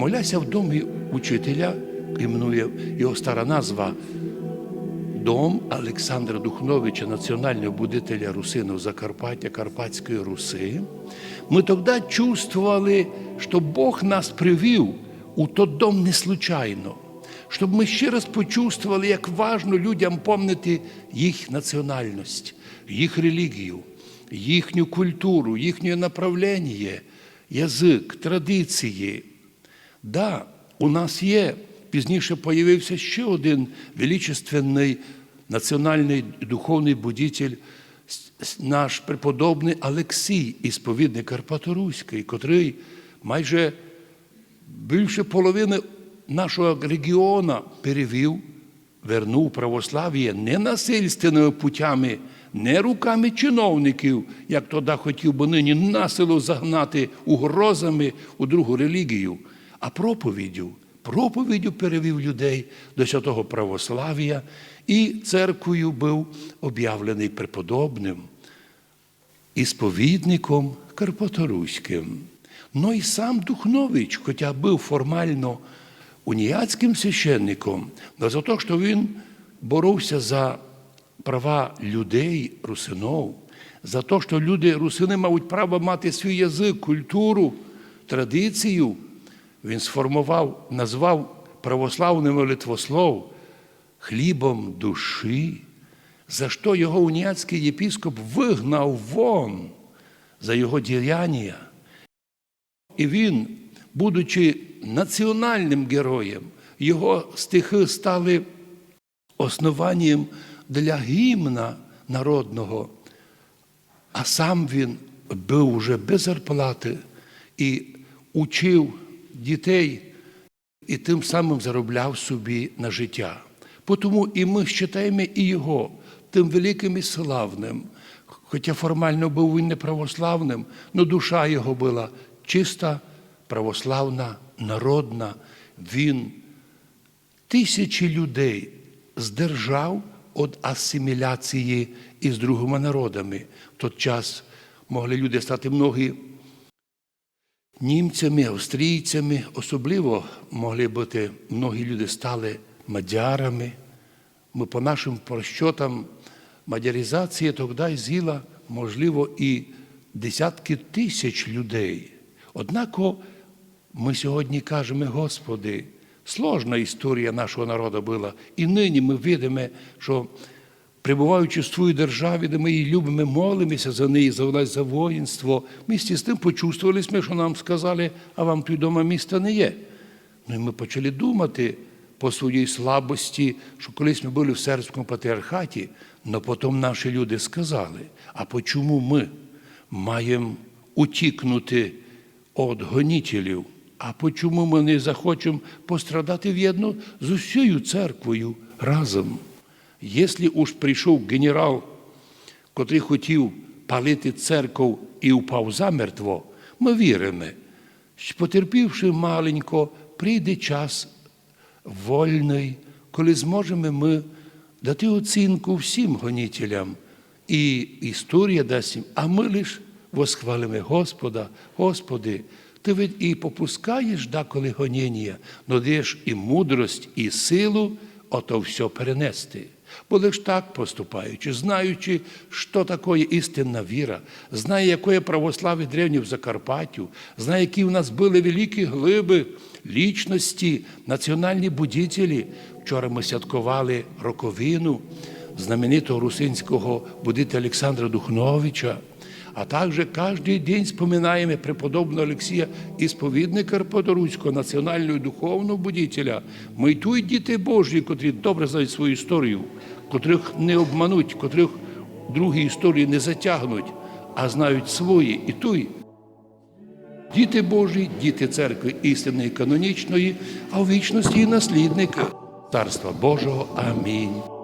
моляся в домі учителя, іменує його стара назва Дом Олександра Духновича, національного будителя Русину Закарпаття, Карпатської Руси, ми тоді чувствували, що Бог нас привів у тот дом не случайно, щоб ми ще раз почувствували, як важно людям помнити їх національність, їх релігію, їхню культуру, їхнє направлення, язик, традиції. Да, у нас є. Пізніше появився ще один величественний національний духовний с- наш преподобний Олексій, ісповідник Карпаторуський, котрий майже більше половини нашого регіону перевів, вернув православ'я не насильственними путями, не руками чиновників, як тоді хотів би нині насилу загнати угрозами у другу релігію, а проповіддю. Проповіддю перевів людей до святого православ'я і церквою був об'явлений преподобним ісповідником Карпаторуським. Ну і сам Духнович, хоча був формально уніатським священником, але за те, що він боровся за права людей, русинов, за те, що люди русини мають право мати свій язик, культуру, традицію, він сформував, назвав православний молитвослов хлібом душі, за що його уніатський єпіскоп вигнав вон за його діяння. І він, будучи національним героєм, його стихи стали основанням для гімна народного, а сам він був уже без зарплати і учив дітей і тим самим заробляв собі на життя. Тому і ми вважаємо і його тим великим і славним. Хоча формально був він не православним, але душа його була чиста, православна, народна. Він тисячі людей здержав від асиміляції із другими народами. В той час могли люди стати многі німцями, австрійцями, особливо могли бути многі люди стали мадярами. Ми по нашим прощотам мадяризація тоді з'їла, можливо, і десятки тисяч людей. Однако ми сьогодні кажемо, Господи, сложна історія нашого народу була. І нині ми видимо, що прибуваючи в своїй державі, де ми її любимо, молимося за неї, за власть, за воїнство, місті з тим почувствували ми, що нам сказали, а вам тут дома міста не є. Ну і ми почали думати по своїй слабості, що колись ми були в сербському патріархаті, але потім наші люди сказали, а чому ми маємо утікнути від гонітелів, а чому ми не захочемо пострадати в'єдно з усією церквою разом? Якщо уж прийшов генерал, котрий хотів палити церкву і впав замертво, ми віримо, що потерпівши маленько, прийде час вольний, коли зможемо ми дати оцінку всім гонітелям. І історія дасть їм, а ми лише восхвалимо Господа, Господи, ти ведь і попускаєш деколи гоніння, но даєш і мудрость, і силу ото все перенести. Бо лише так поступаючи, знаючи, що таке істинна віра, знає, якої православі древні в Закарпаттю, знає, які в нас були великі глиби, лічності, національні будітелі. Вчора ми святкували роковину знаменитого русинського будителя Олександра Духновича. А також кожен день споминаємо преподобного Олексія, ісповідника Карпаторуського, національного духовного будителя. Ми й тут діти Божі, котрі добре знають свою історію, котрих не обмануть, котрих другі історії не затягнуть, а знають свої і той. Діти Божі, діти церкви істинної канонічної, а у вічності і наслідники Царства Божого. Амінь.